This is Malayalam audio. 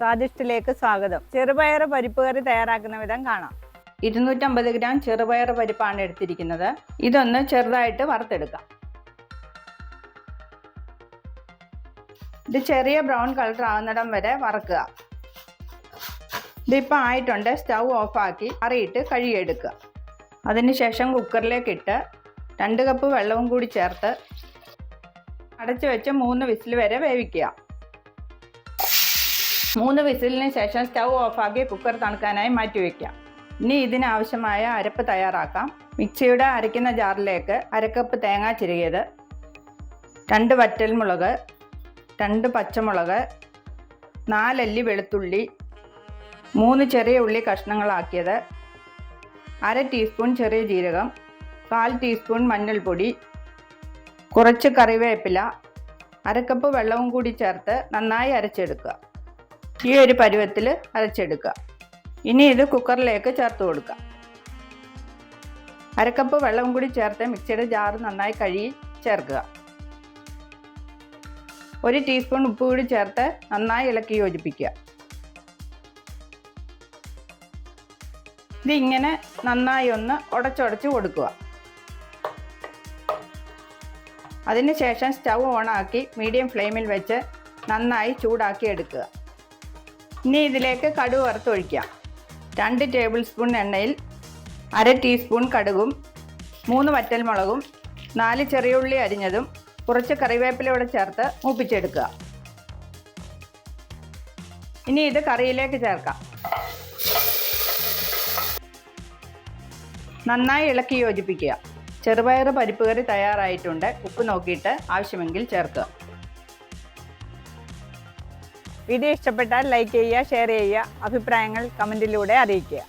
സ്വാദിഷ്ടിലേക്ക് സ്വാഗതം. ചെറുപയർ പരിപ്പ് കറി തയ്യാറാക്കുന്ന വിധം കാണാം. ഇരുന്നൂറ്റമ്പത് ഗ്രാം ചെറുപയർ പരിപ്പാണ് എടുത്തിരിക്കുന്നത്. ഇതൊന്ന് ചെറുതായിട്ട് വറുത്തെടുക്കാം. ഇത് ചെറിയ ബ്രൗൺ കളർ ആകുന്നിടം വരെ വറക്കുക. ഇതിപ്പോൾ ആയിട്ടുണ്ട്. സ്റ്റൗ ഓഫാക്കി അറിയിട്ട് കഴുകിയെടുക്കുക. അതിനുശേഷം കുക്കറിലേക്ക് ഇട്ട് രണ്ട് കപ്പ് വെള്ളവും കൂടി ചേർത്ത് അടച്ചു വെച്ച് മൂന്ന് വിസിൽ വരെ വേവിക്കുക. മൂന്ന് വിസിലിന് ശേഷം സ്റ്റൗ ഓഫാക്കി കുക്കർ തണുക്കാനായി മാറ്റി വയ്ക്കാം ഇനി ഇതിനാവശ്യമായ അരപ്പ് തയ്യാറാക്കാം. മിക്സിയുടെ അരയ്ക്കുന്ന ജാറിലേക്ക് അരക്കപ്പ് തേങ്ങ ചിരുകിയത്. രണ്ട് വറ്റൽമുളക് രണ്ട് പച്ചമുളക് നാലല്ലി വെളുത്തുള്ളി മൂന്ന് ചെറിയ ഉള്ളി കഷ്ണങ്ങളാക്കിയത്. അര ടീസ്പൂൺ ചെറിയ ജീരകം കാൽ ടീസ്പൂൺ മഞ്ഞൾപ്പൊടി കുറച്ച് കറിവേപ്പില അരക്കപ്പ് വെള്ളവും കൂടി ചേർത്ത് നന്നായി അരച്ചെടുക്കുക. ഈ ഒരു പരുവത്തിൽ അരച്ചെടുക്കുക. ഇനി ഇത് കുക്കറിലേക്ക് ചേർത്ത് കൊടുക്കുക. അരക്കപ്പ് വെള്ളവും കൂടി ചേർത്ത് മിക്സിയുടെ ജാറ് നന്നായി കഴുകി ചേർക്കുക. ഒരു ടീസ്പൂൺ ഉപ്പ് കൂടി ചേർത്ത് നന്നായി ഇളക്കി യോജിപ്പിക്കുക. ഇതിങ്ങനെ നന്നായി ഒന്ന് ഉടച്ചുടച്ച് കൊടുക്കുക. അതിനുശേഷം സ്റ്റൗ ഓണാക്കി മീഡിയം ഫ്ലെയിമിൽ വെച്ച് നന്നായി ചൂടാക്കി എടുക്കുക. ഇനി ഇതിലേക്ക് കടുക് വറുത്തൊഴിക്കാം രണ്ട് ടേബിൾ സ്പൂൺ എണ്ണയിൽ അര ടീസ്പൂൺ കടുകും മൂന്ന് വറ്റൽമുളകും നാല് ചെറിയ ഉള്ളി അരിഞ്ഞതും കുറച്ച് കറിവേപ്പിലയോടെ ചേർത്ത് മൂപ്പിച്ചെടുക്കുക. ഇനി ഇത് കറിയിലേക്ക് ചേർക്കാം. നന്നായി ഇളക്കി യോജിപ്പിക്കുക. ചെറുപയർ പരിപ്പ് കറി തയ്യാറായിട്ടുണ്ട്. ഉപ്പ് നോക്കിയിട്ട് ആവശ്യമെങ്കിൽ ചേർക്കുക. വീഡിയോ ഇഷ്ടപ്പെട്ടാൽ ലൈക്ക് ചെയ്യുക ഷെയർ ചെയ്യുക അഭിപ്രായങ്ങൾ കമന്റിലൂടെ അറിയിക്കുക.